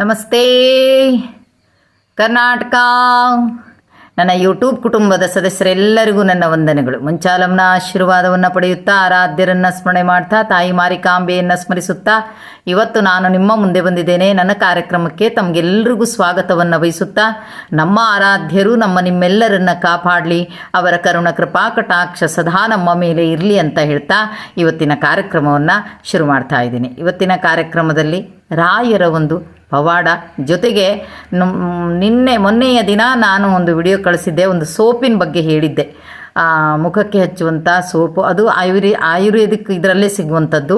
ನಮಸ್ತೆ. ಕರ್ನಾಟಕ. ನನ್ನ ಯೂಟ್ಯೂಬ್ ಕುಟುಂಬದ ಸದಸ್ಯರೆಲ್ಲರಿಗೂ ನನ್ನ ವಂದನೆಗಳು. ಮುಂಚಾಲಮ್ನ ಆಶೀರ್ವಾದವನ್ನು ಪಡೆಯುತ್ತಾ, ಆರಾಧ್ಯರನ್ನು ಸ್ಮರಣೆ ಮಾಡ್ತಾ, ತಾಯಿ ಮಾರಿಕಾಂಬೆಯನ್ನು ಸ್ಮರಿಸುತ್ತಾ ಇವತ್ತು ನಾನು ನಿಮ್ಮ ಮುಂದೆ ಬಂದಿದ್ದೇನೆ. ನನ್ನ ಕಾರ್ಯಕ್ರಮಕ್ಕೆ ತಮಗೆಲ್ಲರಿಗೂ ಸ್ವಾಗತವನ್ನು ವಹಿಸುತ್ತಾ, ನಮ್ಮ ಆರಾಧ್ಯರು, ನಮ್ಮ ನಿಮ್ಮೆಲ್ಲರನ್ನ ಕಾಪಾಡಲಿ. ಅವರ ಕರುಣ ಕೃಪಾ, ಕಟಾಕ್ಷ ಸದಾ ನಮ್ಮ ಮೇಲೆ ಇರಲಿ ಅಂತ ಹೇಳ್ತಾ ಇವತ್ತಿನ ಕಾರ್ಯಕ್ರಮವನ್ನು ಶುರು ಮಾಡ್ತಾ ಇದ್ದೀನಿ. ಇವತ್ತಿನ ಕಾರ್ಯಕ್ರಮದಲ್ಲಿ ರಾಯರ ಒಂದು ಪವಾಡ ಜೊತೆಗೆ ನಿನ್ನೆ, ಮೊನ್ನೆಯ ದಿನ ನಾನು ಒಂದು ವಿಡಿಯೋ ಕಳಿಸಿದ್ದೆ, ಒಂದು ಸೋಪಿನ ಬಗ್ಗೆ ಹೇಳಿದ್ದೆ. ಮುಖಕ್ಕೆ ಹಚ್ಚುವಂಥ ಸೋಪು. ಅದು ಆಯುರ್ವೇ ಆಯುರ್ವೇದಿಕ್ ಇದರಲ್ಲೇ ಸಿಗುವಂಥದ್ದು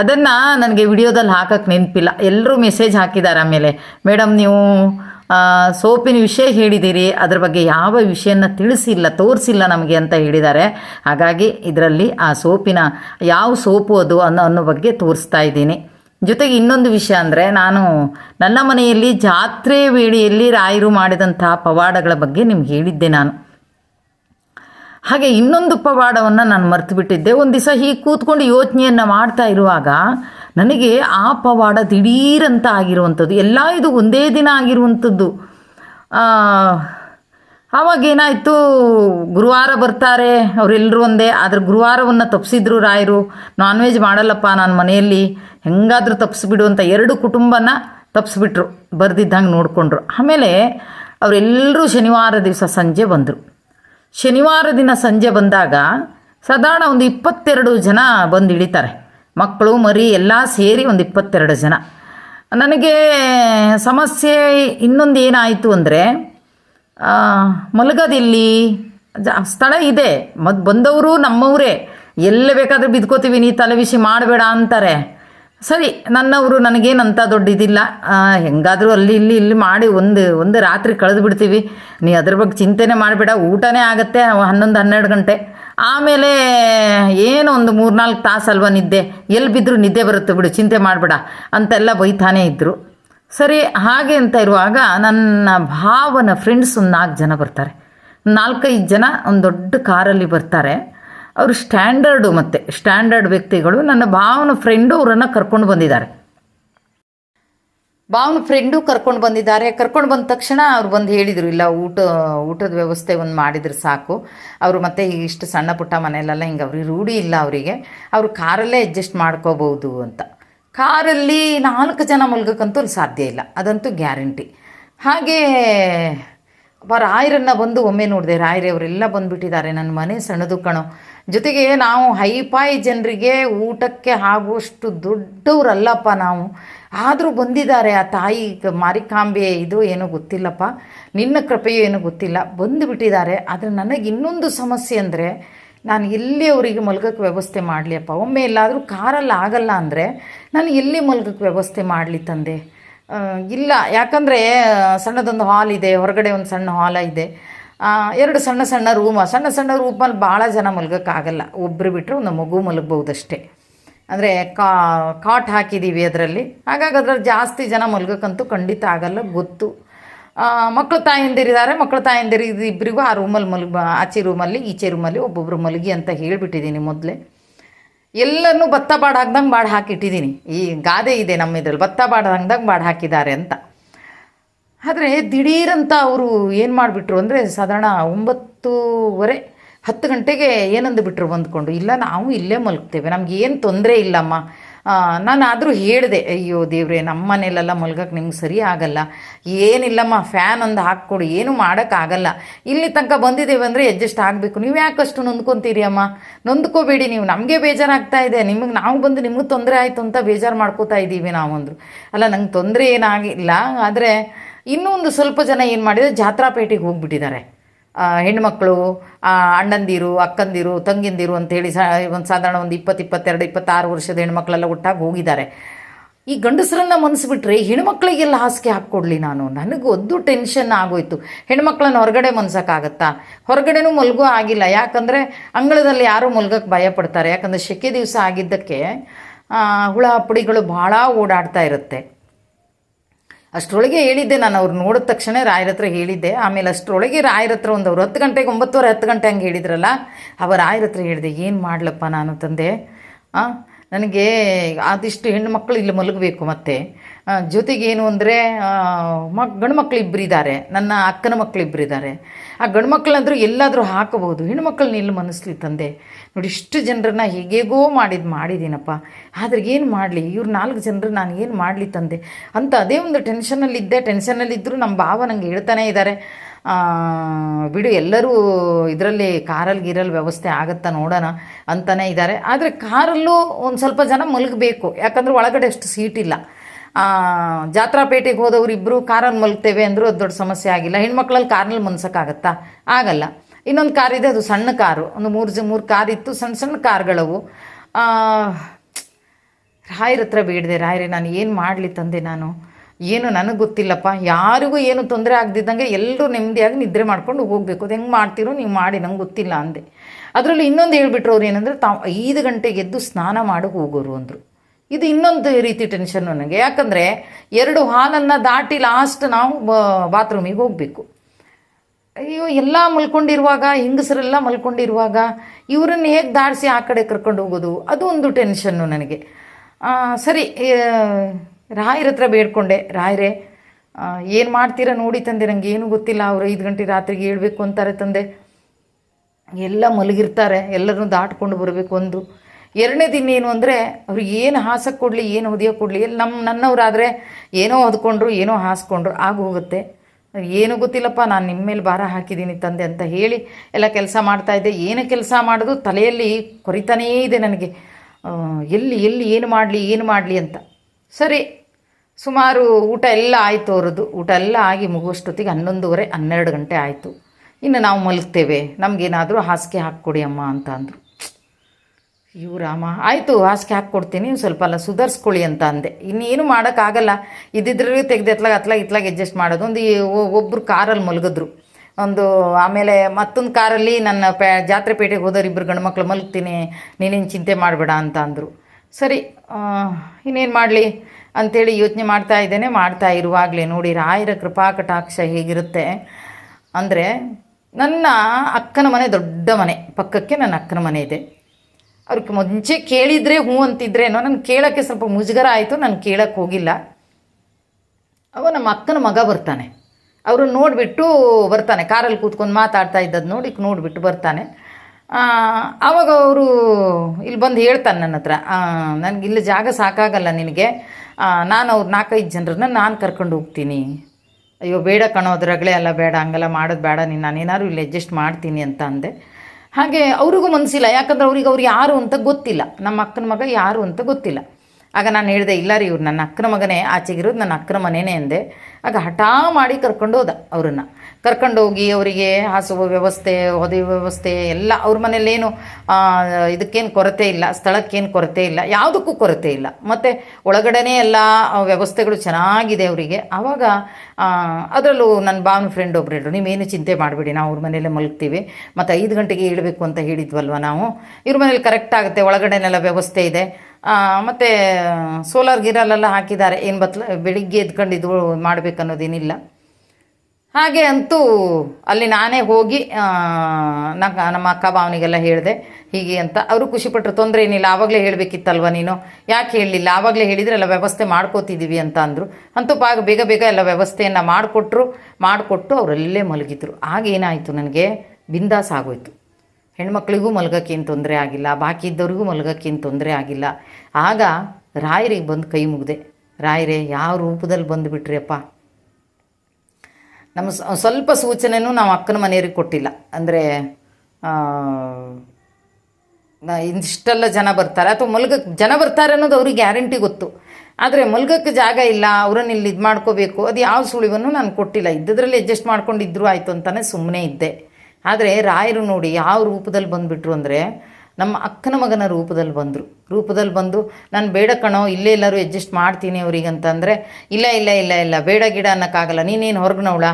ಅದನ್ನು ನನಗೆ ವಿಡಿಯೋದಲ್ಲಿ ಹಾಕಕ್ಕೆ ನೆನಪಿಲ್ಲ. ಎಲ್ಲರೂ ಮೆಸೇಜ್ ಹಾಕಿದ್ದಾರೆ ಆಮೇಲೆ. ಮೇಡಮ್ ನೀವು ಸೋಪಿನ ವಿಷಯ ಹೇಳಿದ್ದೀರಿ ಅದ್ರ ಬಗ್ಗೆ ಯಾವ ವಿಷಯನ ತಿಳಿಸಿಲ್ಲ, ತೋರಿಸಿಲ್ಲ ನಮಗೆ ಅಂತ ಹೇಳಿದ್ದಾರೆ ಹಾಗಾಗಿ ಇದರಲ್ಲಿ ಆ ಸೋಪಿನ, ಯಾವ ಸೋಪು ಅದು ಅನ್ನೋ ಅನ್ನೋ ಬಗ್ಗೆ ತೋರಿಸ್ತಾ ಇದ್ದೀನಿ. ಜೊತೆಗೆ ಇನ್ನೊಂದು ವಿಷಯ ಅಂದರೆ, ನಾನು ನನ್ನ ಮನೆಯಲ್ಲಿ ಜಾತ್ರೆ ವೇಳೆಯಲ್ಲಿ ರಾಯರು ಮಾಡಿದಂತಹ ಪವಾಡಗಳ ಬಗ್ಗೆ ನಿಮ್ಗೆ ಹೇಳಿದ್ದೆ ನಾನು. ಹಾಗೆ ಇನ್ನೊಂದು ಪವಾಡವನ್ನು ನಾನು ಮರೆತು ಬಿಟ್ಟಿದ್ದೆ ಒಂದು ದಿವಸ ಹೀಗೆ ಕೂತ್ಕೊಂಡು ಯೋಚನೆಯನ್ನು ಮಾಡ್ತಾ ಇರುವಾಗ ನನಗೆ ಆ ಪವಾಡ ದಿಢೀರಂತ ಆಗಿರುವಂಥದ್ದು, ಎಲ್ಲ ಇದು ಒಂದೇ ದಿನ ಆಗಿರುವಂಥದ್ದು. ಆವಾಗೇನಾಯಿತು ಗುರುವಾರ ಬರ್ತಾರೆ ಅವರೆಲ್ಲರೂ ಒಂದೇ, ಆದರೆ ಗುರುವಾರವನ್ನು ತಪ್ಪಿಸಿದ್ರು ರಾಯರು ನಾನ್ ವೆಜ್ ಮಾಡಲ್ಲಪ್ಪ ನಾನು ಮನೆಯಲ್ಲಿ, ಹೆಂಗಾದರೂ ತಪ್ಪಿಸ್ಬಿಡು ಅಂತ ಎರಡು ಕುಟುಂಬನ ತಪ್ಪಿಸ್ಬಿಟ್ರು ಬರ್ದಿದ್ದಂಗೆ ನೋಡಿಕೊಂಡ್ರು. ಆಮೇಲೆ ಅವರೆಲ್ಲರೂ ಶನಿವಾರ ದಿವಸ ಸಂಜೆ ಬಂದರು. ಶನಿವಾರ ದಿನ ಸಂಜೆ ಬಂದಾಗ ಸಾಧಾರಣ ಒಂದು ಇಪ್ಪತ್ತೆರಡು ಜನ ಬಂದು ಇಳಿತಾರೆ. ಮಕ್ಕಳು, ಮರಿ ಎಲ್ಲ ಸೇರಿ ಒಂದು ಇಪ್ಪತ್ತೆರಡು ಜನ. ನನಗೆ ಸಮಸ್ಯೆ ಇನ್ನೊಂದು ಏನಾಯಿತು ಅಂದರೆ ಮಲಗದಿಲ್ಲಿ ಸ್ಥಳ ಇದೆ. ಮದ್ ಬಂದವರು ನಮ್ಮವರೇ. ಎಲ್ಲಿ ಬೇಕಾದರೂ ಬಿದ್ಕೋತೀವಿ, ನೀ ತಲೆ ಬಿಸಿ ಮಾಡಬೇಡ ಅಂತಾರೆ. ಸರಿ, ನನ್ನವರು ನನಗೇನಂತ ದೊಡ್ಡ ಇದಿಲ್ಲ. ಹೆಂಗಾದರೂ ಅಲ್ಲಿ, ಇಲ್ಲಿ ಇಲ್ಲಿ ಮಾಡಿ ಒಂದು ಒಂದು ರಾತ್ರಿ ಕಳೆದು ಬಿಡ್ತೀವಿ. ನೀ ಅದ್ರ ಬಗ್ಗೆ ಚಿಂತೆನೇ ಮಾಡಬೇಡ, ಊಟನೇ ಆಗುತ್ತೆ ಹನ್ನೊಂದು, ಹನ್ನೆರಡು ಗಂಟೆ. ಆಮೇಲೆ ಏನು ಒಂದು ಮೂರ್ನಾಲ್ಕು ತಾಸು ಅಲ್ವ ನಿದ್ದೆ ಎಲ್ಲಿ ಬಿದ್ದರೂ ನಿದ್ದೆ ಬರುತ್ತೆ ಬಿಡು, ಚಿಂತೆ ಮಾಡಬೇಡ ಅಂತೆಲ್ಲ ಬೈತಾನೇ ಇದ್ದರು ಸರಿ, ಹಾಗೆ ಅಂತ ಇರುವಾಗ ನನ್ನ ಭಾವನ ಫ್ರೆಂಡ್ಸ್ ಒಂದು ನಾಲ್ಕು ಜನ ಬರ್ತಾರೆ. ನಾಲ್ಕೈದು ಜನ ಒಂದು ದೊಡ್ಡ ಕಾರಲ್ಲಿ ಬರ್ತಾರೆ. ಅವರು ಸ್ಟ್ಯಾಂಡರ್ಡು ಮತ್ತು ಸ್ಟ್ಯಾಂಡರ್ಡ್ ವ್ಯಕ್ತಿಗಳು ನನ್ನ ಭಾವನ ಫ್ರೆಂಡು ಅವರನ್ನು ಕರ್ಕೊಂಡು ಬಂದಿದ್ದಾರೆ. ಭಾವನ ಫ್ರೆಂಡು ಕರ್ಕೊಂಡು ಬಂದಿದ್ದಾರೆ. ಕರ್ಕೊಂಡು ಬಂದ ತಕ್ಷಣ ಅವ್ರು ಬಂದು ಹೇಳಿದರು, ಇಲ್ಲ, ಊಟ, ಊಟದ ವ್ಯವಸ್ಥೆ ಒಂದು ಮಾಡಿದ್ರೆ ಸಾಕು. ಅವರು ಮತ್ತೆ ಇಷ್ಟು ಸಣ್ಣ ಪುಟ್ಟ ಮನೆಯಲ್ಲೆಲ್ಲ ಹಿಂಗೆ ಅವ್ರಿಗೆ ರೂಢಿ ಇಲ್ಲ ಅವರಿಗೆ. ಅವರು ಕಾರಲ್ಲೇ ಅಡ್ಜಸ್ಟ್ ಮಾಡ್ಕೋಬಹುದು ಅಂತ. ಕಾರಲ್ಲಿ ನಾಲ್ಕು ಜನ ಮಲ್ಗಕ್ಕಂತೂ ಸಾಧ್ಯ ಇಲ್ಲ. ಅದಂತೂ ಗ್ಯಾರಂಟಿ ಹಾಗೆ ರಾಯರನ್ನ ಬಂದು ಒಮ್ಮೆ ನೋಡಿದೆ, ರಾಯರೇ, ಅವರೆಲ್ಲ ಬಂದುಬಿಟ್ಟಿದ್ದಾರೆ. ನನ್ನ ಮನೆ ಸಣ್ಣದು ಕಣೋ. ಜೊತೆಗೆ ನಾವು ಹೈಫೈ ಜನರಿಗೆ ಊಟಕ್ಕೆ ಆಗುವಷ್ಟು ದೊಡ್ಡವರಲ್ಲಪ್ಪ ನಾವು. ಆದರೂ ಬಂದಿದ್ದಾರೆ ಆ ತಾಯಿ ಮಾರಿಕಾಂಬೆ, ಇದು ಏನೂ ಗೊತ್ತಿಲ್ಲಪ್ಪ. ನಿನ್ನ ಕೃಪೆಯೂ ಏನೂ ಗೊತ್ತಿಲ್ಲ. ಬಂದುಬಿಟ್ಟಿದ್ದಾರೆ. ಆದರೆ ನನಗೆ ಇನ್ನೊಂದು ಸಮಸ್ಯೆ ಅಂದರೆ ನಾನು ಎಲ್ಲಿ ಅವರಿಗೆ ಮಲ್ಗಕ್ಕೆ ವ್ಯವಸ್ಥೆ ಮಾಡಲಿಯಪ್ಪ? ಒಮ್ಮೆ ಎಲ್ಲಾದರೂ ಕಾರಲ್ಲಿ ಆಗಲ್ಲ ಅಂದರೆ ನಾನು ಎಲ್ಲಿ ಮಲ್ಗಕ್ಕೆ ವ್ಯವಸ್ಥೆ ಮಾಡಲಿ ತಂದೆ? ಇಲ್ಲ. ಯಾಕಂದರೆ ಸಣ್ಣದೊಂದು ಹಾಲ್ ಇದೆ. ಹೊರಗಡೆ ಒಂದು ಸಣ್ಣ ಹಾಲ ಇದೆ. ಎರಡು ಸಣ್ಣ ಸಣ್ಣ ರೂಮ. ಸಣ್ಣ ಸಣ್ಣ ರೂಮಲ್ಲಿ ಭಾಳ ಜನ ಮಲ್ಗೋಕ್ಕಾಗಲ್ಲ. ಒಬ್ಬರು ಬಿಟ್ಟರೆ ಒಂದು ಮಗು ಮಲಗ್ಬೋದಷ್ಟೇ ಅಂದರೆ ಕಾ, ಕಾಟ್ ಹಾಕಿದ್ದೀವಿ ಅದರಲ್ಲಿ. ಹಾಗಾಗಿ ಅದರಲ್ಲಿ ಜಾಸ್ತಿ ಜನ ಮಲ್ಗೋಕ್ಕಂತೂ ಖಂಡಿತ ಆಗಲ್ಲ, ಗೊತ್ತು. ಮಕ್ಕಳು ತಾಯಂದಿರಿದ್ದಾರೆ. ಮಕ್ಕಳು ತಾಯಂದಿರು ಇದು ಇಬ್ಬರಿಗೂ ಆ ರೂಮಲ್ಲಿ ಮಲಗ, ಆಚೆ ರೂಮಲ್ಲಿ, ಈಚೆ ರೂಮಲ್ಲಿ ಒಬ್ಬೊಬ್ಬರು ಮಲಗಿ ಅಂತ ಹೇಳಿಬಿಟ್ಟಿದ್ದೀನಿ ಮೊದಲೇ. ಎಲ್ಲರನ್ನೂ ಭತ್ತ ಬಾಡಾಗ್ದಂಗೆ ಹಾಕ್ದಂಗೆ ಬಾಡ್ ಹಾಕಿಟ್ಟಿದ್ದೀನಿ. ಈ ಗಾದೆ ಇದೆ ನಮ್ಮ ಇದ್ರಲ್ಲಿ. ಭತ್ತ ಬಾಡ ಹಾಕ್ದಂಗೆ ಬಾಡ್ ಹಾಕಿದ್ದಾರೆ ಅಂತ. ಆದರೆ ದಿಢೀರಂತ ಅವರು ಏನು ಮಾಡಿಬಿಟ್ರು ಅಂದರೆ ಸಾಧಾರಣ ಒಂಬತ್ತೂವರೆ, ಹತ್ತು ಗಂಟೆಗೆ ಏನಂದು ಬಿಟ್ಟರು ಬಂದ್ಕೊಂಡು, ಇಲ್ಲ ನಾವು ಇಲ್ಲೇ ಮಲಗ್ತೇವೆ, ನಮ್ಗೆ ಏನು ತೊಂದರೆ ಇಲ್ಲಮ್ಮ. ನಾನು ಆದರೂ ಹೇಳಿದೆ, ಅಯ್ಯೋ ದೇವ್ರೆ ನಮ್ಮ ಮನೇಲೆಲ್ಲ ಮಲ್ಗಕ್ಕೆ ನಿಮ್ಗೆ ಸರಿ ಆಗಲ್ಲ. ಏನಿಲ್ಲಮ್ಮ, ಫ್ಯಾನ್ ಒಂದು ಹಾಕ್ಕೊಡು, ಏನು ಮಾಡೋಕ್ಕಾಗಲ್ಲ ಇಲ್ಲಿ ತನಕ ಬಂದಿದ್ದೇವೆ ಅಂದರೆ ಅಡ್ಜಸ್ಟ್ ಆಗಬೇಕು. ನೀವು ಯಾಕಷ್ಟು ನೊಂದ್ಕೊತೀರಿ ಅಮ್ಮ ನೊಂದ್ಕೋಬೇಡಿ ನೀವು, ನಮಗೆ ಬೇಜಾರಾಗ್ತಾ ಇದೆ. ನಿಮಗೆ, ನಾವು ಬಂದು ನಿಮಗೆ ತೊಂದರೆ ಆಯಿತು ಅಂತ ಬೇಜಾರು ಮಾಡ್ಕೋತಾ ಇದ್ದೀವಿ ನಾವು ಅಂದರು ಅಲ್ಲ, ನಂಗೆ ತೊಂದರೆ ಏನಾಗಿಲ್ಲ, ಆದರೆ ಇನ್ನೂ ಒಂದು ಸ್ವಲ್ಪ ಜನ ಏನು ಮಾಡಿದರೆ ಜಾತ್ರಾಪೇಟೆಗೆ ಹೋಗ್ಬಿಟ್ಟಿದ್ದಾರೆ. ಆ, ಹೆಣ್ಮಕ್ಳು ಅಣ್ಣಂದಿರು ಅಕ್ಕಂದಿರು ತಂಗಿಂದಿರು ಅಂತೇಳಿ ಸಾ ಒಂದು ಸಾಧಾರಣ ಒಂದು ಇಪ್ಪತ್ತು ಇಪ್ಪತ್ತೆರಡು ಇಪ್ಪತ್ತಾರು ವರ್ಷದ ಹೆಣ್ಮಕ್ಳೆಲ್ಲ ಒಟ್ಟಾಗಿ ಹೋಗಿದ್ದಾರೆ. ಈ ಗಂಡಸರನ್ನ ಮನಸ್ಬಿಟ್ರೆ ಹೆಣ್ಮಕ್ಳಿಗೆಲ್ಲ ಹಾಸಿಗೆ ಹಾಕ್ಕೊಡ್ಲಿ ನಾನು. ನನಗೆ ಒದ್ದು ಟೆನ್ಷನ್ ಆಗೋಯ್ತು. ಹೆಣ್ಮಕ್ಳನ್ನ ಹೊರಗಡೆ ಮನ್ಸೋಕ್ಕಾಗತ್ತಾ? ಹೊರಗಡೆನೂ ಮಲಗೋ ಆಗಿಲ್ಲ. ಯಾಕಂದರೆ ಅಂಗಳದಲ್ಲಿ ಯಾರೂ ಮಲ್ಗೋಕ್ಕೆ ಭಯಪಡ್ತಾರೆ. ಯಾಕಂದರೆ ಸೆಕೆ ದಿವಸ ಆಗಿದ್ದಕ್ಕೆ ಹುಳ ಪುಡಿಗಳು ಭಾಳ ಓಡಾಡ್ತಾ ಇರುತ್ತೆ. ಅಷ್ಟರೊಳಗೆ ಹೇಳಿದ್ದೆ ನಾನು, ಅವ್ರು ನೋಡಿದ ತಕ್ಷಣ ರಾಯರ ಹತ್ರ ಹೇಳಿದ್ದೆ. ಆಮೇಲೆ ಅಷ್ಟರೊಳಗೆ ರಾಯರ ಹತ್ರ ಒಂದು ಅವ್ರು ಹತ್ತು ಗಂಟೆಗೆ ಒಂಬತ್ತುವರೆ, ಹತ್ತು ಗಂಟೆ ಹಂಗೆ ಹೇಳಿದ್ರಲ್ಲ, ಅವ ರಾಯರ ಹತ್ರ ಹೇಳಿದೆ, ಏನು ಮಾಡ್ಲಪ್ಪ ನಾನು ತಂದೆ? ಹಾಂ ನನಗೆ ಆದಿಷ್ಟು ಹೆಣ್ಣುಮಕ್ಕಳು ಇಲ್ಲಿ ಮಲಗಬೇಕು ಮತ್ತೆ. ಜೊತೆಗೇನು ಅಂದರೆ ಮಕ್ ಗಂಡು ಮಕ್ಳು ಇಬ್ಬರಿದ್ದಾರೆ ನನ್ನ ಅಕ್ಕನ ಮಕ್ಳು ಇಬ್ಬರಿದ್ದಾರೆ ಆ ಗಂಡು ಮಕ್ಕಳಂದ್ರೂ ಎಲ್ಲಾದರೂ ಹಾಕಬಹುದು. ಹೆಣ್ಮಕ್ಳನ್ನ ಎಲ್ಲಿ ಮನಸ್ಲಿ ತಂದೆ? ನೋಡಿ, ಇಷ್ಟು ಜನರನ್ನ ಹೇಗೇಗೋ ಮಾಡಿದ್ದು ಮಾಡಿದ್ದೀನಪ್ಪ ಆದ್ರೆ ಏನು ಮಾಡಲಿ? ಇವ್ರು ನಾಲ್ಕು ಜನರು ನಾನು ಏನು ಮಾಡಲಿ ತಂದೆ? ಅಂತ ಅದೇ ಒಂದು ಟೆನ್ಷನಲ್ಲಿದ್ದೆ. ಟೆನ್ಷನಲ್ಲಿದ್ದರೂ ನಮ್ಮ ಭಾವ ನಂಗೆ ಹೇಳ್ತಾನೆ ಇದ್ದಾರೆ ಬಿಡು, ಎಲ್ಲರೂ ಇದರಲ್ಲಿ ಕಾರಲ್ಲಿ ಗಿರಲ್ಲಿ ವ್ಯವಸ್ಥೆ ಆಗುತ್ತಾ ನೋಡೋಣ ಅಂತಲೇ ಇದ್ದಾರೆ ಆದರೆ ಕಾರಲ್ಲೂ ಒಂದು ಸ್ವಲ್ಪ ಜನ ಮಲಗಬೇಕು. ಯಾಕಂದರೆ ಒಳಗಡೆ ಅಷ್ಟು ಇಲ್ಲ. ಜಾತ್ರಾ ಪೇಟೆಗೆ ಹೋದವ್ರು ಇಬ್ಬರು ಕಾರಲ್ಲಿ ಮಲಗ್ತೇವೆ ಅಂದರೂ ಅದು ದೊಡ್ಡ ಸಮಸ್ಯೆ ಆಗಿಲ್ಲ. ಹೆಣ್ಮಕ್ಳಲ್ಲಿ ಕಾರ್ನಲ್ಲಿ ಮನ್ಸೋಕ್ಕಾಗತ್ತಾ ಆಗಲ್ಲ. ಇನ್ನೊಂದು ಕಾರ್ ಇದೆ, ಅದು ಸಣ್ಣ ಕಾರು. ಒಂದು ಮೂರು ಜ, ಮೂರು ಕಾರ್ ಇತ್ತು, ಸಣ್ಣ ಸಣ್ಣ ಕಾರ್ಗಳವು. ರಾಯರ ಹತ್ರ ಬೇಡದೆ, ರಾಯರೇ, ನಾನು ಏನು ಮಾಡಲಿ ತಂದೆ ನಾನು? ಏನು ನನಗೆ ಗೊತ್ತಿಲ್ಲಪ್ಪ. ಯಾರಿಗೂ ಏನು ತೊಂದರೆ ಆಗದಿದ್ದಂಗೆ ಎಲ್ಲರೂ ನೆಮ್ಮದಿಯಾಗಿ ನಿದ್ರೆ ಮಾಡ್ಕೊಂಡು ಹೋಗಬೇಕು. ಅದು ಹೆಂಗೆ ಮಾಡ್ತೀರೋ ನೀವು ಮಾಡಿ, ನಂಗೆ ಗೊತ್ತಿಲ್ಲ ಅಂದೆ. ಅದರಲ್ಲಿ ಇನ್ನೊಂದು ಹೇಳ್ಬಿಟ್ರು ಅವ್ರು ಏನಂದರೆ ತಾವು ಐದು ಗಂಟೆಗೆ ಎದ್ದು ಸ್ನಾನ ಮಾಡಿ ಹೋಗೋರು ಅಂದರು. ಇದು ಇನ್ನೊಂದು ರೀತಿ ಟೆನ್ಷನ್ ನನಗೆ. ಯಾಕಂದರೆ ಎರಡು ಹಾಲನ್ನು ದಾಟಿ ಲಾಸ್ಟ್ ನಾವು ಬಾತ್ರೂಮಿಗೆ ಹೋಗಬೇಕು. ಅಯ್ಯೋ, ಎಲ್ಲ ಮಲ್ಕೊಂಡಿರುವಾಗ, ಹೆಂಗಸರೆಲ್ಲ ಮಲ್ಕೊಂಡಿರುವಾಗ ಇವರನ್ನು ಹೇಗೆ ದಾಡಿಸಿ ಆ ಕಡೆ ಕರ್ಕೊಂಡು ಹೋಗೋದು? ಅದು ಒಂದು ಟೆನ್ಷನ್ನು ನನಗೆ. ಸರಿ ರಾಯರ ಹತ್ರ ಬೇಡ್ಕೊಂಡೆ. ರಾಯರೇ ಏನು ಮಾಡ್ತೀರಾ ನೋಡಿ ತಂದೆ ನನಗೆ ಏನು ಗೊತ್ತಿಲ್ಲ. ಅವ್ರು ಐದು ಗಂಟೆ ರಾತ್ರಿಗೆ ಹೇಳ್ಬೇಕು ಅಂತಾರೆ ತಂದೆ. ಎಲ್ಲ ಮಲಗಿರ್ತಾರೆ. ಎಲ್ಲರನ್ನೂ ದಾಟ್ಕೊಂಡು ಬರಬೇಕು ಒಂದು ಎರಡನೇ ದಿನ ಏನು ಅಂದರೆ, ಅವ್ರಿಗೆ ಏನು ಹಾಸಕ್ಕೆ ಕೊಡಲಿ, ಏನು ಹೊದಿಯೋ ಕೊಡಲಿ ನಮ್ಮ ನನ್ನವರಾದರೆ ಏನೋ ಹೊದ್ಕೊಂಡ್ರು, ಏನೋ ಹಾಸ್ಕೊಂಡ್ರು, ಆಗ ಹೋಗುತ್ತೆ. ಏನು ಗೊತ್ತಿಲ್ಲಪ್ಪ, ನಾನು ನಿಮ್ಮ ಮೇಲೆ ಭಾರ ಹಾಕಿದ್ದೀನಿ ತಂದೆ ಅಂತ ಹೇಳಿ ಎಲ್ಲ ಕೆಲಸ ಮಾಡ್ತಾಯಿದ್ದೆ ಏನು ಕೆಲಸ ಮಾಡೋದು ತಲೆಯಲ್ಲಿ ಕೊರಿತಾನೇ ಇದೆ ನನಗೆ. ಎಲ್ಲಿ ಎಲ್ಲಿ ಏನು ಮಾಡಲಿ ಏನು ಮಾಡಲಿ ಅಂತ. ಸರಿ, ಸುಮಾರು ಊಟ ಎಲ್ಲ ಆಯಿತು ಅವರದ್ದು. ಊಟ ಎಲ್ಲ ಆಗಿ ಮುಗುವಷ್ಟೊತ್ತಿಗೆ ಹನ್ನೊಂದುವರೆ, ಹನ್ನೆರಡು ಗಂಟೆ ಆಯಿತು. ಇನ್ನು ನಾವು ಮಲಗ್ತೇವೆ. ನಮಗೇನಾದರೂ ಹಾಸಿಗೆ ಹಾಕ್ಕೊಡಿ ಅಮ್ಮ ಅಂತ ಅಂದರು. ಇವು ರಾಮ. ಆಯಿತು, ಹಾಸಿಗೆ ಹಾಕ್ಕೊಡ್ತೀನಿ ಸ್ವಲ್ಪ ಅಲ್ಲ, ಸುಧಾರಿಸ್ಕೊಳ್ಳಿ ಅಂತ ಅಂದೆ. ಇನ್ನೇನು ಮಾಡೋಕ್ಕಾಗಲ್ಲ. ಇದ್ದಿದ್ರೂ ತೆಗೆದು ಎತ್ಲಾಗ, ಅತ್ಲಾಗ, ಇತ್ಲಾಗ ಅಡ್ಜಸ್ಟ್ ಮಾಡೋದು. ಒಂದು ಈ ಒ- ಒಬ್ರು ಕಾರಲ್ಲಿ ಮಲಗಿದ್ರು. ಒಂದು ಆಮೇಲೆ ಮತ್ತೊಂದು ಕಾರಲ್ಲಿ ನನ್ನ ಪೇ, ಜಾತ್ರೆ ಪೇಟೆಗೆ ಹೋದವ್ರು ಇಬ್ಬರು ಗಂಡು ಮಕ್ಳು ಮಲಗ್ತೀನಿ, ನೀನೇನು ಚಿಂತೆ ಮಾಡಬೇಡ ಅಂತ ಅಂದರು. ಸರಿ ಇನ್ನೇನು ಮಾಡಲಿ? ಅಂಥೇಳಿ ಯೋಚನೆ ಮಾಡ್ತಾ ಇದ್ದೇನೆ. ಮಾಡ್ತಾ ಇರುವಾಗಲೇ ನೋಡಿ ರಾಯರ ಕೃಪಾ ಕಟಾಕ್ಷ ಹೇಗಿರುತ್ತೆ ಅಂದರೆ, ನನ್ನ ಅಕ್ಕನ ಮನೆ ದೊಡ್ಡ ಮನೆ. ಪಕ್ಕಕ್ಕೆ ನನ್ನ ಅಕ್ಕನ ಮನೆ ಇದೆ. ಅವ್ರಿಗೆ ಮುಂಚೆ ಕೇಳಿದರೆ ಹ್ಞೂ ಅಂತಿದ್ರೇನೋ ನಾನು ಕೇಳೋಕ್ಕೆ ಸ್ವಲ್ಪ ಮುಜುಗರ ಆಯಿತು, ನಾನು ಕೇಳೋಕ್ಕೆ ಹೋಗಿಲ್ಲ. ಅವ ನಮ್ಮ ಅಕ್ಕನ ಮಗ ಬರ್ತಾನೆ. ಅವರು ನೋಡಿಬಿಟ್ಟು ಬರ್ತಾನೆ, ಕಾರಲ್ಲಿ ಕೂತ್ಕೊಂಡು ಮಾತಾಡ್ತಾ ಇದ್ದದ್ದು ನೋಡಿ ನೋಡಿಬಿಟ್ಟು ಬರ್ತಾನೆ. ಆವಾಗ ಅವರು ಇಲ್ಲಿ ಬಂದು ಹೇಳ್ತಾನೆ ನನ್ನ ಹತ್ರ ನನಗೆ ಇಲ್ಲಿ ಜಾಗ ಸಾಕಾಗಲ್ಲ ನಿನಗೆ ನಾನು ಅವ್ರು ನಾಲ್ಕೈದು ಜನರನ್ನ ನಾನು ಕರ್ಕೊಂಡು ಹೋಗ್ತೀನಿ. ಅಯ್ಯೋ, ಬೇಡ ಕಣೋ ಅಲ್ಲ, ಬೇಡ, ಹಂಗೆಲ್ಲ ಮಾಡೋದು ಬೇಡ ನೀನು ನಾನೇನಾದ್ರು ಇಲ್ಲಿ ಅಡ್ಜಸ್ಟ್ ಮಾಡ್ತೀನಿ ಅಂತ ಅಂದೆ. ಹಾಗೆ ಅವ್ರಿಗೂ ಮನಸ್ಸಿಲ್ಲ ಯಾಕಂದ್ರೆ ಅವ್ರಿಗೆ ಅವ್ರು ಯಾರು ಅಂತ ಗೊತ್ತಿಲ್ಲ. ನಮ್ಮ ಅಕ್ಕನ ಮಗ ಯಾರು ಅಂತ ಗೊತ್ತಿಲ್ಲ. ಆಗ ನಾನು ಹೇಳಿದೆ, ಇಲ್ಲ ರೀ ಇವ್ರು ನನ್ನ ಅಕ್ಕನ ಮಗನೇ, ಆಚೆಗಿರೋದು ನನ್ನ ಅಕ್ಕನ ಮನೆಯೇ ಅಂದೆ. ಆಗ ಹಠ ಮಾಡಿ ಕರ್ಕೊಂಡು ಹೋದ ಅವರನ್ನು. ಕರ್ಕೊಂಡೋಗಿ ಅವರಿಗೆ ಹಾಸುವ ವ್ಯವಸ್ಥೆ ಹೊದೆಯುವ ವ್ಯವಸ್ಥೆ ಎಲ್ಲ ಅವ್ರ ಮನೇಲೇನು ಇದಕ್ಕೇನು ಕೊರತೆ ಇಲ್ಲ, ಸ್ಥಳಕ್ಕೇನು ಕೊರತೆ ಇಲ್ಲ, ಯಾವುದಕ್ಕೂ ಕೊರತೆ ಇಲ್ಲ. ಮತ್ತು ಒಳಗಡೆನೇ ಎಲ್ಲ ವ್ಯವಸ್ಥೆಗಳು ಚೆನ್ನಾಗಿದೆ ಅವರಿಗೆ. ಆವಾಗ ಅದರಲ್ಲೂ ನನ್ನ ಭಾವನ ಫ್ರೆಂಡ್ ಒಬ್ರು ಹೇಳಿದ್ರು ನೀವೇನು ಚಿಂತೆ ಮಾಡಬೇಡಿ, ನಾವು ಅವ್ರ ಮನೇಲೆ ಮಲಗ್ತೀವಿ, ಮತ್ತು ಐದು ಗಂಟೆಗೆ ಹೇಳಬೇಕು ಅಂತ ಹೇಳಿದ್ವಲ್ವ ನಾವು? ಇವ್ರ ಮನೇಲಿ ಕರೆಕ್ಟ್ ಆಗುತ್ತೆ, ಒಳಗಡೆನೆಲ್ಲ ವ್ಯವಸ್ಥೆ ಇದೆ. ಮತ್ತು ಸೋಲಾರ್ ಗಿರಲೆಲ್ಲ ಹಾಕಿದ್ದಾರೆ, ಏನು ಬತ್ಲ, ಬೆಳಿಗ್ಗೆ ಎದ್ಕೊಂಡು ಇದು ಮಾಡ್ಬೇಕು ಅನ್ನೋದೇನಿಲ್ಲ ಹಾಗೆ ಅಂತೂ ಅಲ್ಲಿ ನಾನೇ ಹೋಗಿ ನಮ್ಮ ಅಕ್ಕ ಭಾವನಿಗೆಲ್ಲ ಹೇಳಿದೆ, ಹೀಗೆ ಅಂತ. ಅವರು ಖುಷಿಪಟ್ಟರು ತೊಂದರೆ ಏನಿಲ್ಲ, ಆವಾಗಲೇ ಹೇಳಬೇಕಿತ್ತಲ್ವ ನೀನು? ಯಾಕೆ ಹೇಳಲಿಲ್ಲ? ಆವಾಗಲೇ ಹೇಳಿದರೆ ಎಲ್ಲ ವ್ಯವಸ್ಥೆ ಮಾಡ್ಕೋತಿದ್ದೀವಿ ಅಂತ ಅಂದರು. ಅಂತೂ ಪಾಗ ಬೇಗ ಬೇಗ ಎಲ್ಲ ವ್ಯವಸ್ಥೆಯನ್ನು ಮಾಡಿಕೊಟ್ರು, ಮಾಡಿಕೊಟ್ಟು ಅವರಲ್ಲೇ ಮಲಗಿದ್ರು. ಆಗೇನಾಯಿತು ನನಗೆ? ಬಿಂದಾಸ್ ಆಗೋಯ್ತು. ಹೆಣ್ಮಕ್ಳಿಗೂ ಮಲಗೋಕ್ಕೇನು ತೊಂದರೆ ಆಗಿಲ್ಲ, ಬಾಕಿ ಇದ್ದವ್ರಿಗೂ ಮಲಗೋಕ್ಕೇನು ತೊಂದರೆ ಆಗಿಲ್ಲ. ಆಗ ರಾಯರಿಗೆ ಬಂದು ಕೈ ಮುಗಿದೆ. ರಾಯರೇ, ಯಾವ ರೂಪದಲ್ಲಿ ಬಂದುಬಿಟ್ರಿ ಅಪ್ಪ? ನಮ್ಮ ಸ್ವಲ್ಪ ಸೂಚನೆಯೂ ನಾವು ಅಕ್ಕನ ಮನೆಯವ್ರಿಗೆ ಕೊಟ್ಟಿಲ್ಲ. ಅಂದರೆ ಇಷ್ಟೆಲ್ಲ ಜನ ಬರ್ತಾರೆ. ಅಥವಾ ಮಲ್ಗಕ್ಕೆ ಜನ ಬರ್ತಾರೆ ಅನ್ನೋದು ಅವ್ರಿಗೆ ಗ್ಯಾರಂಟಿ ಗೊತ್ತು. ಆದರೆ ಮಲ್ಗಕ್ಕೆ ಜಾಗ ಇಲ್ಲ, ಅವ್ರನ್ನ ಇಲ್ಲಿ ಇದು ಮಾಡ್ಕೋಬೇಕು, ಅದು ಯಾವ ಸುಳಿವನ್ನು ನಾನು ಕೊಟ್ಟಿಲ್ಲ. ಇದ್ದದ್ರಲ್ಲಿ ಅಡ್ಜಸ್ಟ್ ಮಾಡ್ಕೊಂಡಿದ್ರು ಆಯಿತು ಅಂತಲೇ ಸುಮ್ಮನೆ ಇದ್ದೆ. ಆದರೆ ರಾಯರು ನೋಡಿ, ಯಾವ ರೂಪದಲ್ಲಿ ಬಂದುಬಿಟ್ರು ಅಂದರೆ ನಮ್ಮ ಅಕ್ಕನ ಮಗನ ರೂಪದಲ್ಲಿ ಬಂದರು. ರೂಪದಲ್ಲಿ ಬಂದು, ನಾನು ಬೇಡ ಕಣೋ, ಇಲ್ಲೇ ಎಲ್ಲರೂ ಅಡ್ಜಸ್ಟ್ ಮಾಡ್ತೀನಿ ಅವ್ರಿಗೆ ಅಂತಂದರೆ, ಇಲ್ಲ ಇಲ್ಲ ಇಲ್ಲ ಇಲ್ಲ, ಬೇಡ ಗಿಡ ಅನ್ನೋಕ್ಕಾಗಲ್ಲ, ನೀನೇನು ಹೊರಗ್ನವಳ?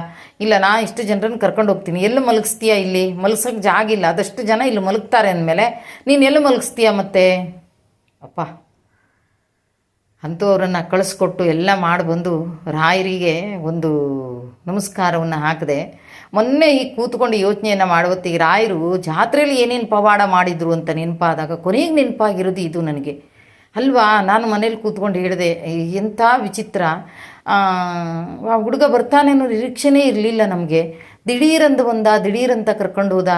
ಇಲ್ಲ, ನಾ ಇಷ್ಟು ಜನರನ್ನು ಕರ್ಕೊಂಡು ಹೋಗ್ತೀನಿ. ಎಲ್ಲಿ ಮಲಗಿಸ್ತೀಯಾ ಇಲ್ಲಿ? ಮಲಗ್ಸೋಕ್ಕೆ ಜಾಗ ಇಲ್ಲ. ಅದಷ್ಟು ಜನ ಇಲ್ಲಿ ಮಲಗ್ತಾರೆ ಅಂದಮೇಲೆ, ನೀನು ಎಲ್ಲಿ ಮಲಗಿಸ್ತೀಯಾ ಮತ್ತೆ? ಅಪ್ಪ ಅಂತೂ ಅವರನ್ನು ಕಳಿಸ್ಕೊಟ್ಟು ಎಲ್ಲ ಮಾಡಿ ಬಂದು ರಾಯರಿಗೆ ಒಂದು ನಮಸ್ಕಾರವನ್ನು ಹಾಕಿದೆ ಮೊನ್ನೆ ಈ ಕೂತ್ಕೊಂಡು ಯೋಚನೆಯನ್ನು ಮಾಡುವತ್ತಿಗೆ ರಾಯರು, ಜಾತ್ರೆಯಲ್ಲಿ ಏನೇನು ಪವಾಡ ಮಾಡಿದ್ರು ಅಂತ ನೆನಪಾದಾಗ ಕೊನೆಗೆ ನೆನಪಾಗಿರೋದು ಇದು ನನಗೆ. ಅಲ್ವಾ, ನಾನು ಮನೇಲಿ ಕೂತ್ಕೊಂಡು ಹೇಳಿದೆ ಎಂಥ ವಿಚಿತ್ರ, ಆ ಹುಡುಗ ಬರ್ತಾನೆ ಅನ್ನೋ ನಿರೀಕ್ಷೆನೇ ಇರಲಿಲ್ಲ ನಮಗೆ. ದಿಢೀರಂತ ಬಂದ, ದಿಢೀರಂತ ಕರ್ಕೊಂಡು ಹೋದ,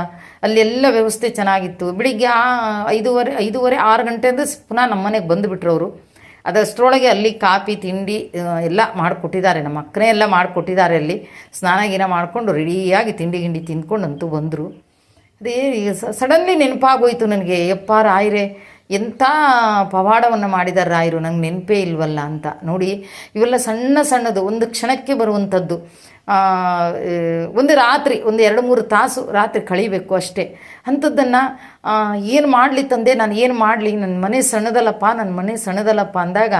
ಅಲ್ಲೆಲ್ಲ ವ್ಯವಸ್ಥೆ ಚೆನ್ನಾಗಿತ್ತು. ಬೆಳಿಗ್ಗೆ ಆ ಐದೂವರೆ ಐದೂವರೆ ಆರು ಗಂಟೆ ಅಂದರೆ ಪುನಃ ನಮ್ಮ ಮನೆಗೆ ಬಂದುಬಿಟ್ರು ಅವರು. ಅದಷ್ಟರೊಳಗೆ ಅಲ್ಲಿ ಕಾಫಿ, ತಿಂಡಿ ಎಲ್ಲ ಮಾಡಿಕೊಟ್ಟಿದ್ದಾರೆ. ನಮ್ಮ ಅಕ್ಕನೇ ಎಲ್ಲ ಮಾಡಿಕೊಟ್ಟಿದ್ದಾರೆ ಅಲ್ಲಿ. ಸ್ನಾನ ಗೀನ ಮಾಡಿಕೊಂಡು ರೆಡಿಯಾಗಿ ತಿಂಡಿ ಗಿಂಡಿ ತಿಂದ್ಕೊಂಡು ಅಂತೂ ಬಂದರು. ಅದೇ ಸಡನ್ಲಿ ನೆನಪಾಗೋಯ್ತು ನನಗೆ ಯಪ್ಪ ರಾಯರೇ ಎಂಥ ಪವಾಡವನ್ನು ಮಾಡಿದ ರಾಯರು, ನಂಗೆ ನೆನಪೇ ಇಲ್ವಲ್ಲ ಅಂತ. ನೋಡಿ, ಇವೆಲ್ಲ ಸಣ್ಣ ಸಣ್ಣದು, ಒಂದು ಕ್ಷಣಕ್ಕೆ ಬರುವಂಥದ್ದು. ಒಂದು ರಾತ್ರಿ, ಒಂದು ಎರಡು ಮೂರು ತಾಸು ರಾತ್ರಿ ಕಳೀಬೇಕು ಅಷ್ಟೇ. ಅಂಥದ್ದನ್ನು ಏನು ಮಾಡಲಿ ತಂದೆ, ನಾನು ಏನು ಮಾಡಲಿ ನನ್ನ ಮನೆ ಸಣ್ಣದಲ್ಲಪ್ಪ ನನ್ನ ಮನೆ ಸಣ್ಣದಲ್ಲಪ್ಪ ಅಂದಾಗ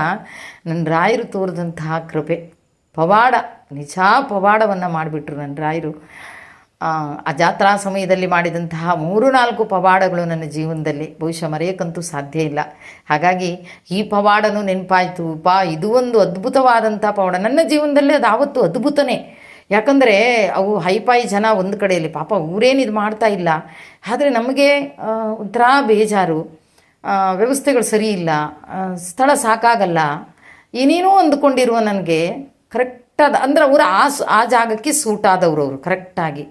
ನನ್ನ ರಾಯರು ತೋರಿದಂತಹ ಕೃಪೆ. ಪವಾಡ, ನಿಜ ಪವಾಡವನ್ನು ಮಾಡಿಬಿಟ್ರು ನನ್ನ ರಾಯರು. ಆ ಜಾತ್ರಾ ಸಮಯದಲ್ಲಿ ಮಾಡಿದಂತಹ ಮೂರು ನಾಲ್ಕು ಪವಾಡಗಳು ನನ್ನ ಜೀವನದಲ್ಲಿ ಬಹುಶಃ ಮರೆಯಕ್ಕಂತೂ ಸಾಧ್ಯ ಇಲ್ಲ. ಹಾಗಾಗಿ ಈ ಪವಾಡನೂ ನೆನಪಾಯಿತು. ಪಾ ಇದು ಒಂದು ಅದ್ಭುತವಾದಂಥ ಪವಾಡ. ನನ್ನ ಜೀವನದಲ್ಲಿ ಅದು ಆವತ್ತು ಅದ್ಭುತನೇ. ಯಾಕಂದರೆ ಅವು ಹೈಪಾಯಿ ಜನ ಒಂದು ಕಡೆಯಲ್ಲಿ, ಪಾಪ ಊರೇನು ಇದು ಮಾಡ್ತಾ ಇಲ್ಲ. ಆದರೆ ನಮಗೆ ಒಂಥರ ಬೇಜಾರು. ವ್ಯವಸ್ಥೆಗಳು ಸರಿ ಇಲ್ಲ. ಸ್ಥಳ ಸಾಕಾಗಲ್ಲ. ಏನೇನೋ ಅಂದುಕೊಂಡಿರುವ ನನಗೆ ಕರೆಕ್ಟಾದ ಅಂದ್ರೆ ಅವರು ಆ ಆ ಜಾಗಕ್ಕೆ ಸೂಟ್ ಆದವರು ಅವರು ಕರೆಕ್ಟಾಗಿ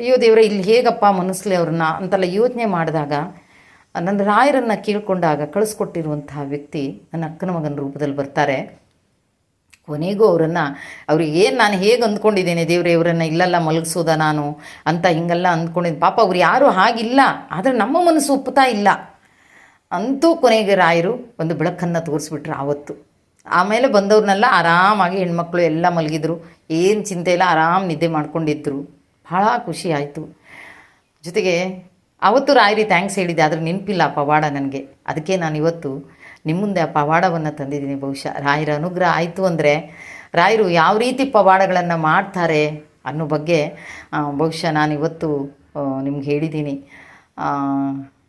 ಅಯ್ಯೋ ದೇವರೇ, ಇಲ್ಲಿ ಹೇಗಪ್ಪ ಮನಸ್ಲಿ ಅವ್ರನ್ನ ಅಂತೆಲ್ಲ ಯೋಚನೆ ಮಾಡಿದಾಗ, ನನ್ನ ರಾಯರನ್ನು ಕೇಳಿಕೊಂಡಾಗ ಕಳಿಸ್ಕೊಟ್ಟಿರುವಂತಹ ವ್ಯಕ್ತಿ ನನ್ನ ಅಕ್ಕನ ಮಗನ ರೂಪದಲ್ಲಿ ಬರ್ತಾರೆ. ಕೊನೆಗೂ ಅವರನ್ನು ಅವ್ರಿಗೆ ಏನು ನಾನು ಹೇಗೆ ಅಂದ್ಕೊಂಡಿದ್ದೇನೆ ದೇವ್ರೆ, ಇವರನ್ನು ಇಲ್ಲೆಲ್ಲ ಮಲಗಿಸೋದ ನಾನು ಅಂತ ಹಿಂಗೆಲ್ಲ ಅಂದ್ಕೊಂಡಿದ್ದು ಪಾಪ ಅವ್ರು ಯಾರೂ ಹಾಗಿಲ್ಲ, ಆದರೆ ನಮ್ಮ ಮನಸ್ಸು ಒಪ್ಪುತ್ತಾ ಇಲ್ಲ. ಅಂತೂ ಕೊನೆಗೆ ರಾಯರು ಒಂದು ಬೆಳಕನ್ನು ತೋರಿಸ್ಬಿಟ್ರು ಆವತ್ತು. ಆಮೇಲೆ ಬಂದವ್ರನ್ನೆಲ್ಲ ಆರಾಮಾಗಿ ಹೆಣ್ಮಕ್ಳು ಎಲ್ಲ ಮಲಗಿದ್ರು. ಏನು ಚಿಂತೆ ಇಲ್ಲ, ಆರಾಮ್ ನಿದ್ದೆ ಮಾಡ್ಕೊಂಡಿದ್ರು. ಭಾಳ ಖುಷಿ ಆಯಿತು. ಜೊತೆಗೆ ಅವತ್ತು ರಾಯರಿ ಥ್ಯಾಂಕ್ಸ್ ಹೇಳಿದ್ದೆ, ಆದರೆ ನೆನಪಿಲ್ಲ ಆ ಪವಾಡ ನನಗೆ. ಅದಕ್ಕೆ ನಾನು ಇವತ್ತು ನಿಮ್ಮ ಮುಂದೆ ಆ ಪವಾಡವನ್ನು ತಂದಿದ್ದೀನಿ ಬಹುಶಃ. ರಾಯರ ಅನುಗ್ರಹ ಆಯಿತು ಅಂದರೆ ರಾಯರು ಯಾವ ರೀತಿ ಪವಾಡಗಳನ್ನು ಮಾಡ್ತಾರೆ ಅನ್ನೋ ಬಗ್ಗೆ ಬಹುಶಃ ನಾನು ಇವತ್ತು ನಿಮ್ಗೆ ಹೇಳಿದ್ದೀನಿ.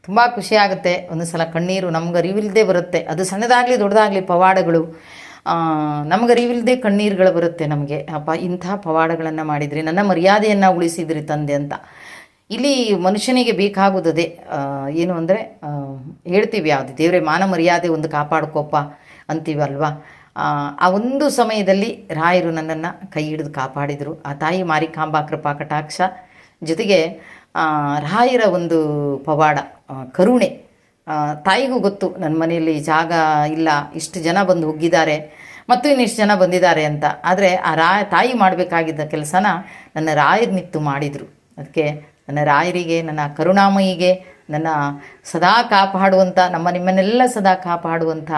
ತುಂಬ ಖುಷಿಯಾಗುತ್ತೆ ಒಂದು ಸಲ ಕಣ್ಣೀರು ನಮ್ಗೆ ಅರಿವಿಲ್ಲದೆ ಬರುತ್ತೆ. ಅದು ಸಣ್ಣದಾಗಲಿ ದೊಡ್ಡದಾಗಲಿ ಪವಾಡಗಳು. ನಮ್ಗೆ ಅರಿವಿಲ್ಲದೆ ಕಣ್ಣೀರುಗಳು ಬರುತ್ತೆ ನಮಗೆ. ಅಪ್ಪ ಇಂಥ ಪವಾಡಗಳನ್ನು ಮಾಡಿದ್ರಿ ನನ್ನ ಮರ್ಯಾದೆಯನ್ನು ಉಳಿಸಿದ್ರಿ ತಂದೆ ಅಂತ. ಇಲ್ಲಿ ಮನುಷ್ಯನಿಗೆ ಬೇಕಾಗುವುದೇ ಏನು ಅಂದರೆ ಹೇಳ್ತೀವಿ ಯಾವುದು ದೇವರೇ ಮಾನ ಮರ್ಯಾದೆ ಒಂದು ಕಾಪಾಡ್ಕೋಪ್ಪ ಅಂತೀವಿ ಅಲ್ವಾ ಆ, ಒಂದು ಸಮಯದಲ್ಲಿ ರಾಯರು ನನ್ನನ್ನು ಕೈ ಹಿಡಿದು ಕಾಪಾಡಿದರು. ಆ ತಾಯಿ ಮಾರಿಕಾಂಬಾ ಕೃಪಾ ಕಟಾಕ್ಷ ಜೊತೆಗೆ ರಾಯರ ಒಂದು ಪವಾಡ. ಕರುಣೆ. ತಾಯಿಗೂ ಗೊತ್ತು ನನ್ನ ಮನೆಯಲ್ಲಿ ಜಾಗ ಇಲ್ಲ, ಇಷ್ಟು ಜನ ಬಂದು ಹೋಗಿದ್ದಾರೆ ಮತ್ತು ಇನ್ನಿಷ್ಟು ಜನ ಬಂದಿದ್ದಾರೆ ಅಂತ. ಆದರೆ ಆ ರಾ, ತಾಯಿ ಮಾಡಬೇಕಾಗಿದ್ದ ಕೆಲಸನ ನನ್ನ ರಾಯರು ನಿತ್ತು ಮಾಡಿದರು. ಅದಕ್ಕೆ ನನ್ನ ರಾಯರಿಗೆ, ನನ್ನ ಕರುಣಾಮಯಿಗೆ, ನನ್ನ ಸದಾ ಕಾಪಾಡುವಂಥ ನಮ್ಮ ನಿಮ್ಮನ್ನೆಲ್ಲ ಸದಾ ಕಾಪಾಡುವಂಥ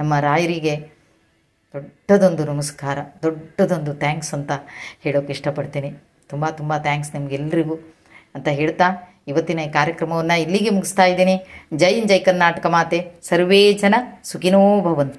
ನಮ್ಮ ರಾಯರಿಗೆ ದೊಡ್ಡದೊಂದು ನಮಸ್ಕಾರ, ದೊಡ್ಡದೊಂದು ಥ್ಯಾಂಕ್ಸ್ ಅಂತ ಹೇಳೋಕೆ ಇಷ್ಟಪಡ್ತೀನಿ. ತುಂಬ ತುಂಬ ಥ್ಯಾಂಕ್ಸ್ ನಿಮಗೆಲ್ರಿಗೂ ಅಂತ ಹೇಳ್ತಾ ಇವತ್ತಿನ ಈ ಕಾರ್ಯಕ್ರಮವನ್ನು ಇಲ್ಲಿಗೆ ಮುಗಿಸ್ತಾ ಇದ್ದೀನಿ. ಜೈನ್ ಜೈ ಕರ್ನಾಟಕ ಮಾತೆ. ಸರ್ವೇ ಜನ ಸುಖಿನೋ ಭವಂತು.